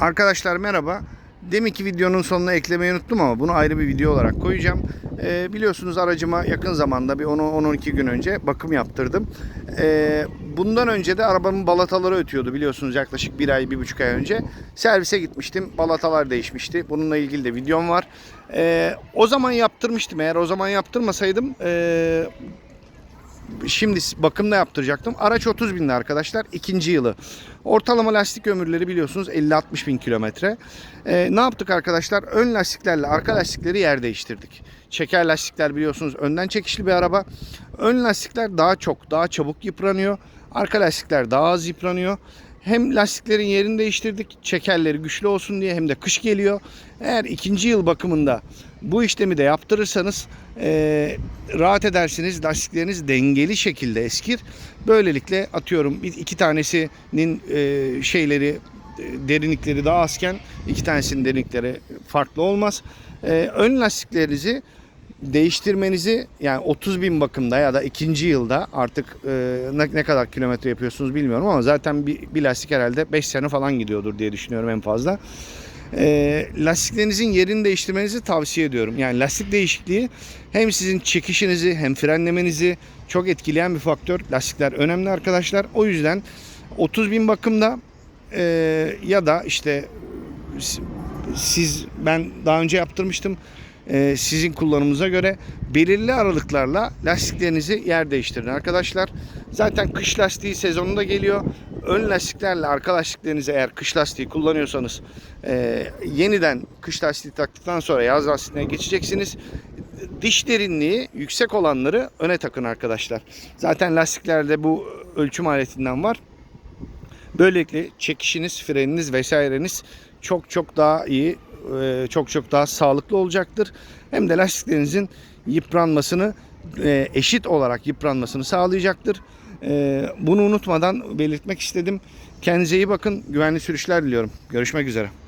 Arkadaşlar merhaba. Deminki videonun sonuna eklemeyi unuttum ama bunu ayrı bir video olarak koyacağım. Ee, biliyorsunuz aracıma yakın zamanda bir 10-12 gün önce bakım yaptırdım. Ee, bundan önce de arabamın balataları ötüyordu biliyorsunuz yaklaşık bir ay, bir buçuk ay önce. Servise gitmiştim. Balatalar değişmişti. Bununla ilgili de videom var. Ee, o zaman yaptırmıştım. Eğer o zaman yaptırmasaydım ee, şimdi bakımda yaptıracaktım. Araç 30 binde arkadaşlar. ikinci yılı. Ortalama lastik ömürleri biliyorsunuz 50-60 bin kilometre. Ee, ne yaptık arkadaşlar? Ön lastiklerle arka lastikleri yer değiştirdik. Çeker lastikler biliyorsunuz önden çekişli bir araba. Ön lastikler daha çok, daha çabuk yıpranıyor. Arka lastikler daha az yıpranıyor. Hem lastiklerin yerini değiştirdik. Çekerleri güçlü olsun diye hem de kış geliyor. Eğer ikinci yıl bakımında bu işlemi de yaptırırsanız eee, rahat edersiniz. Lastikleriniz dengeli şekilde eskir. Böylelikle atıyorum iki tanesinin eee, şeyleri e, derinlikleri daha azken iki tanesinin derinlikleri farklı olmaz. Eee, ön lastiklerinizi değiştirmenizi yani 30 bin bakımda ya da ikinci yılda artık e, ne, ne kadar kilometre yapıyorsunuz bilmiyorum ama zaten bir, bir lastik herhalde 5 sene falan gidiyordur diye düşünüyorum en fazla. E, lastiklerinizin yerini değiştirmenizi tavsiye ediyorum. Yani lastik değişikliği hem sizin çekişinizi hem frenlemenizi çok etkileyen bir faktör. Lastikler önemli arkadaşlar. O yüzden 30 bin bakımda e, ya da işte siz ben daha önce yaptırmıştım e, sizin kullanımınıza göre belirli aralıklarla lastiklerinizi yer değiştirin arkadaşlar. Zaten kış lastiği sezonunda geliyor. Ön lastiklerle arka lastiklerinizi eğer kış lastiği kullanıyorsanız e, yeniden kış lastiği taktıktan sonra yaz lastiğine geçeceksiniz. Diş derinliği yüksek olanları öne takın arkadaşlar. Zaten lastiklerde bu ölçüm aletinden var. Böylelikle çekişiniz, freniniz vesaireniz çok çok daha iyi, e, çok çok daha sağlıklı olacaktır. Hem de lastiklerinizin yıpranmasını e, eşit olarak yıpranmasını sağlayacaktır. E, Bunu unutmadan belirtmek istedim. Kendinize iyi bakın. Güvenli sürüşler diliyorum. Görüşmek üzere.